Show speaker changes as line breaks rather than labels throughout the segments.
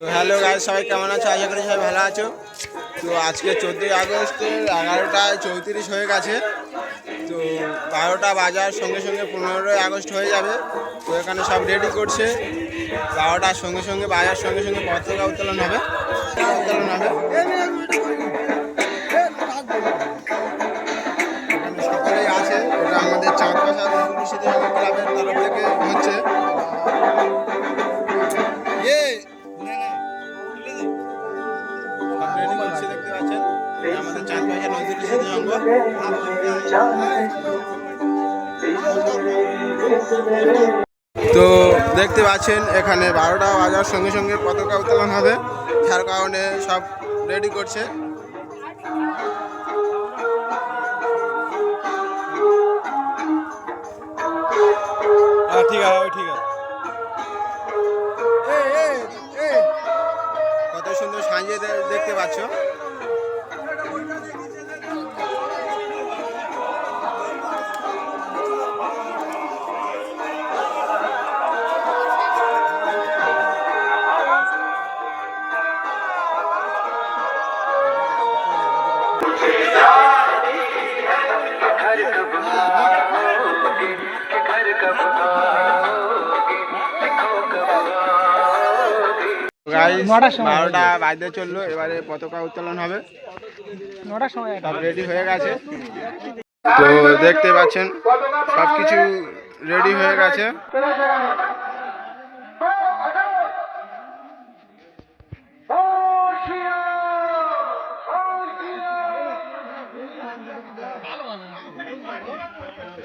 Hello guys সবাই কেমন আছো? আশা করি সবাই ভালো আছো। তো আজকে চোদ্দোই আগস্টের এগারোটায় চৌত্রিশ হয়ে গেছে। তো বারোটা বাজার সঙ্গে সঙ্গে পনেরোই আগস্ট হয়ে যাবে। তো এখানে সব রেডি করছে। বারোটার সঙ্গে সঙ্গে বাজার সঙ্গে সঙ্গে পতাকা উত্তোলন হবে উত্তোলন হবে। তো দেখতে পাচ্ছেন এখানে বারোটা বাজার সঙ্গে সঙ্গে পতাকা উত্তোলন হবে। যার কারণে সব রেডি করছে।
হ্যাঁ ঠিক আছে ঠিক আছে।
কত সুন্দর সাজিয়ে দেখতে পাচ্ছ। বারোটা বাজতে চলল এবারে পতাকা উত্তোলন হবে।
নটার সময়
রেডি হয়ে গেছে। তো দেখতে পাচ্ছেন সব কিছু রেডি হয়ে গেছে।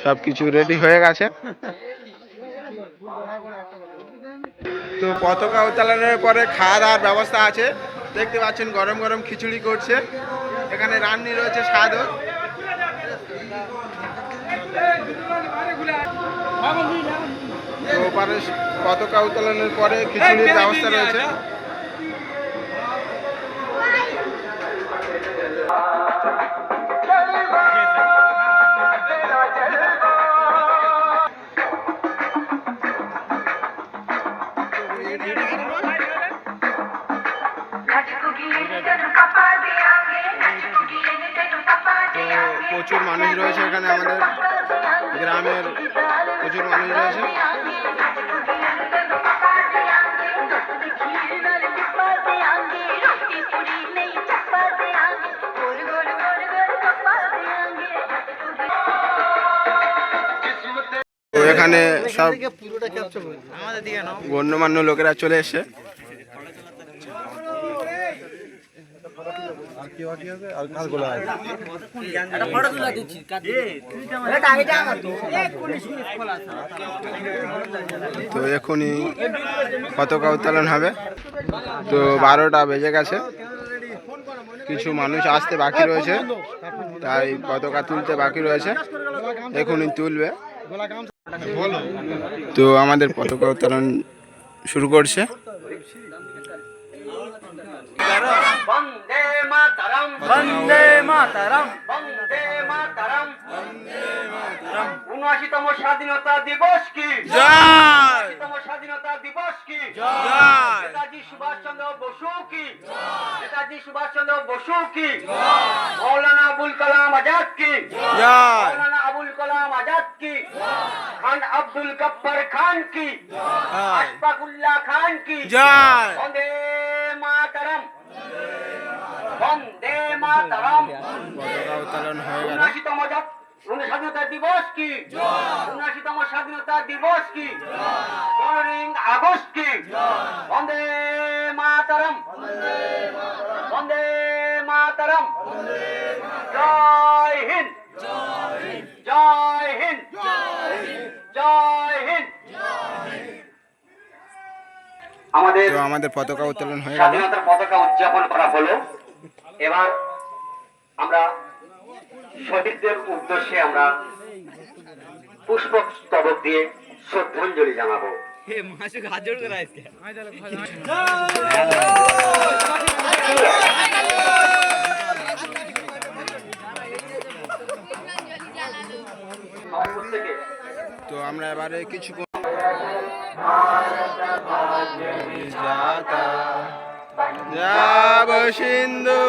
সব কিছু রেডি হয়ে গেছে। তো পতাকা উত্তোলনের পরে খাওয়া দাওয়ার ব্যবস্থা আছে। দেখতে পাচ্ছেন গরম গরম খিচুড়ি করছে। এখানে রান্নি রয়েছে স্বাদও ওপারে পতাকা উত্তোলনের পরে খিচুড়ির ব্যবস্থা রয়েছে। তো প্রচুর মানুষ রয়েছে এখানে আমাদের গ্রামের প্রচুর মানুষ রয়েছে। এখানে সব গণ্যমান্য লোকেরা চলে এসে তো এখনই পতাকা উত্তোলন হবে। তো বারোটা বেজে গেছে। কিছু মানুষ আসতে বাকি রয়েছে, তাই পতাকা তুলতে বাকি রয়েছে। এখনই তুলবে। তো আমাদের পতাকা উত্তোলন শুরু করছে।
বন্দে মাতারাম।
বন্দে মাতারাম।
বন্দে মাতারাম 79তম স্বাধীনতা দিবস কি?
জয়।
79তম স্বাধীনতা দিবস কি?
জয়।
নেতাজি সুভাষচন্দ্র বসু কি? জয় নেতাজি সুভাষচন্দ্র বসু কি? জয় মাওলানা আবুল কালাম আজাদ কি?
জয়।
মাওলানা আবুল কালাম আজাদ কি? জয় খান আব্দুল গফফার খান কি? জয়। আশফাকুল্লাহ খান কি?
জয়।
বন্দে মাতারাম। বন্দে মাতরম।
উত্তোলন হয়ে গেল।
উনআশিতম স্বাধীনতা দিবস কি? উনআশিতম স্বাধীনতা দিবস কি? পনেরোই আগস্ট কি? বন্দে মাতরম। বন্দে মাতরম। জয় হিন্দ। জয় হিন্দ। জয় হিন্দ। আমাদের
আমাদের পতাকা উত্তোলন হয়ে গেল।
স্বাধীনতার পতাকা উদযাপন করা হলো। এবার আমরা শহীদদের উদ্দেশ্যে আমরা পুষ্প স্তবক দিয়ে শ্রদ্ধাঞ্জলি জানাব।
তো আমরা এবারে কিছু যাতা যাব সিন্ধু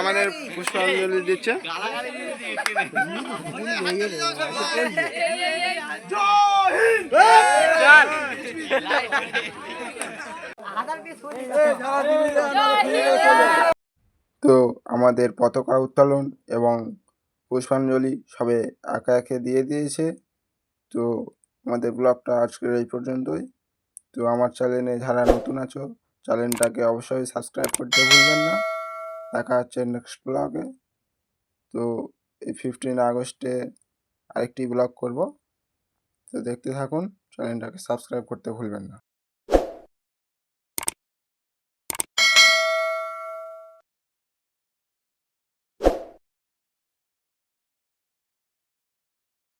আমাদের পুষ্পাঞ্জলি দিচ্ছে। তো আমাদের পতাকা উত্তোলন এবং পুষ্পাঞ্জলি সবে একে একে দিয়ে দিয়েছে। তো আমাদের ব্লগটা আজকের এই পর্যন্তই। তো আমার চ্যানেলে যারা নতুন আছো চ্যানেলটাকে অবশ্যই সাবস্ক্রাইব করতে ভুলবেন না। দেখা হচ্ছে নেক্সট ব্লগে তো এই ফিফটিন আগস্টে আরেকটি ব্লগ করব। তো দেখতে থাকুন চ্যানেলটাকে সাবস্ক্রাইব করতে ভুলবেন না।